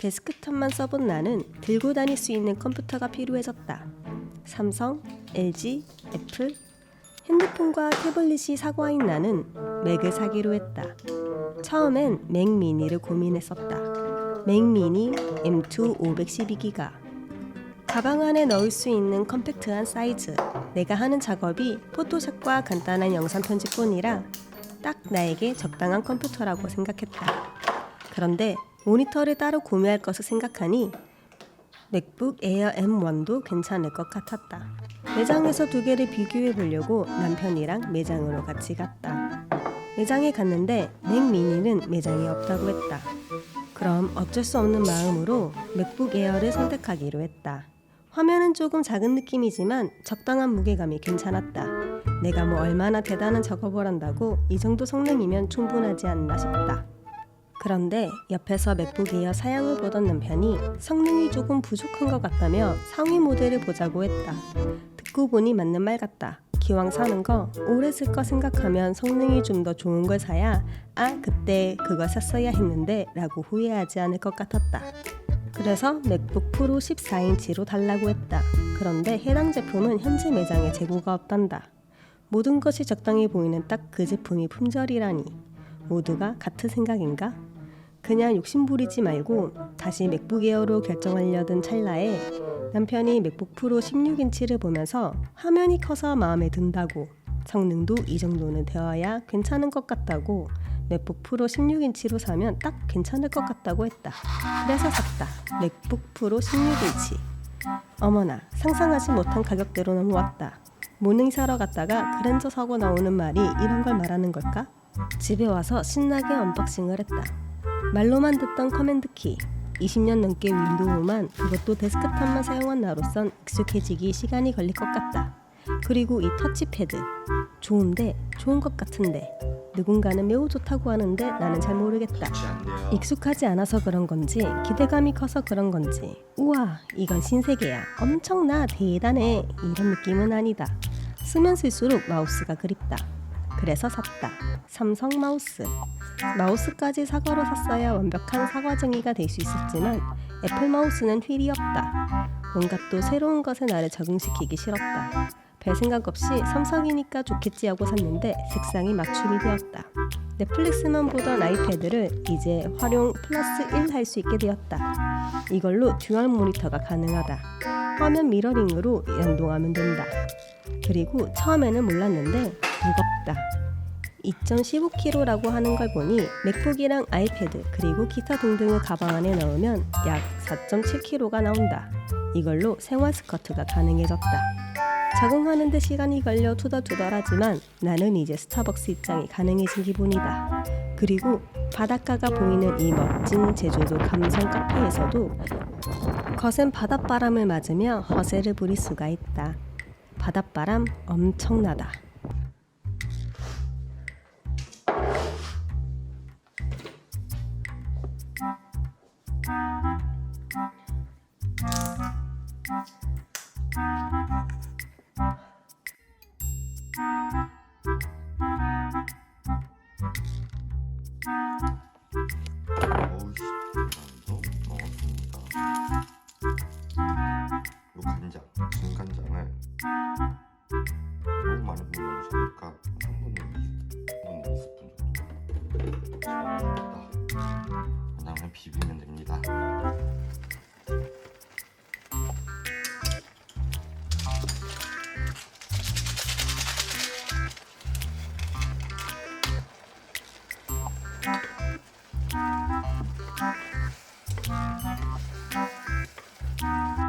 데스크톱만 써본 나는 들고 다닐 수 있는 컴퓨터가 필요해졌다. 삼성, LG, 애플, 핸드폰과 태블릿이 사고인 나는 맥을 사기로 했다. 처음엔 맥 미니를 고민했었다. 맥 미니 M2 512기가. 가방 안에 넣을 수 있는 컴팩트한 사이즈. 내가 하는 작업이 포토샵과 간단한 영상 편집뿐이라 딱 나에게 적당한 컴퓨터라고 생각했다. 그런데 모니터를 따로 구매할 것을 생각하니 맥북 에어 M1도 괜찮을 것 같았다. 매장에서 두 개를 비교해 보려고 남편이랑 매장으로 같이 갔다. 매장에 갔는데 맥 미니는 매장에 없다고 했다. 그럼 어쩔 수 없는 마음으로 맥북 에어를 선택하기로 했다. 화면은 조금 작은 느낌이지만 적당한 무게감이 괜찮았다. 내가 뭐 얼마나 대단한 작업을 한다고 이 정도 성능이면 충분하지 않나 싶다. 그런데 옆에서 맥북 에어 사양을 보던 남편이 성능이 조금 부족한 것 같다며 상위 모델을 보자고 했다. 듣고 보니 맞는 말 같다. 기왕 사는 거 오래 쓸 거 생각하면 성능이 좀 더 좋은 걸 사야 아 그때 그걸 샀어야 했는데 라고 후회하지 않을 것 같았다. 그래서 맥북 프로 14인치로 달라고 했다. 그런데 해당 제품은 현재 매장에 재고가 없단다. 모든 것이 적당해 보이는 딱 그 제품이 품절이라니. 모두가 같은 생각인가? 그냥 욕심 부리지 말고 다시 맥북 에어로 결정하려던 찰나에 남편이 맥북 프로 16인치를 보면서 화면이 커서 마음에 든다고 성능도 이 정도는 되어야 괜찮은 것 같다고 맥북 프로 16인치로 사면 딱 괜찮을 것 같다고 했다. 그래서 샀다. 맥북 프로 16인치. 어머나 상상하지 못한 가격대로 넘어왔다. 모닝 사러 갔다가 그랜저 사고 나오는 말이 이런 걸 말하는 걸까? 집에 와서 신나게 언박싱을 했다. 말로만 듣던 커맨드 키. 20년 넘게 윈도우만 그것도 데스크탑만 사용한 나로선 익숙해지기 시간이 걸릴 것 같다. 그리고 이 터치패드 좋은데 좋은 것 같은데 누군가는 매우 좋다고 하는데 나는 잘 모르겠다. 익숙하지 않아서 그런 건지 기대감이 커서 그런 건지 우와 이건 신세계야. 엄청나 대단해. 이런 느낌은 아니다. 쓰면 쓸수록 마우스가 그립다 그래서 샀다. 삼성 마우스. 마우스까지 사과로 샀어야 완벽한 사과쟁이가 될 수 있었지만 애플 마우스는 휠이 없다. 뭔가 또 새로운 것에 나를 적응시키기 싫었다. 별 생각 없이 삼성이니까 좋겠지 하고 샀는데 색상이 맞춤이 되었다. 넷플릭스만 보던 아이패드를 이제 활용 플러스 1 할 수 있게 되었다. 이걸로 듀얼 모니터가 가능하다. 화면 미러링으로 연동하면 된다. 그리고 처음에는 몰랐는데 무겁다. 2.15kg라고 하는 걸 보니 맥북이랑 아이패드 그리고 기타 등등을 가방 안에 넣으면 약 4.7kg가 나온다. 이걸로 생활 스커트가 가능해졌다. 적응하는 데 시간이 걸려 투덜투덜하지만 나는 이제 스타벅스 입장이 가능해진 기분이다. 그리고 바닷가가 보이는 이 멋진 제주도 감성 카페에서도 거센 바닷바람을 맞으며 허세를 부릴 수가 있다. 바닷바람 엄청나다. 아, 그냥 비비면 됩니다. 음.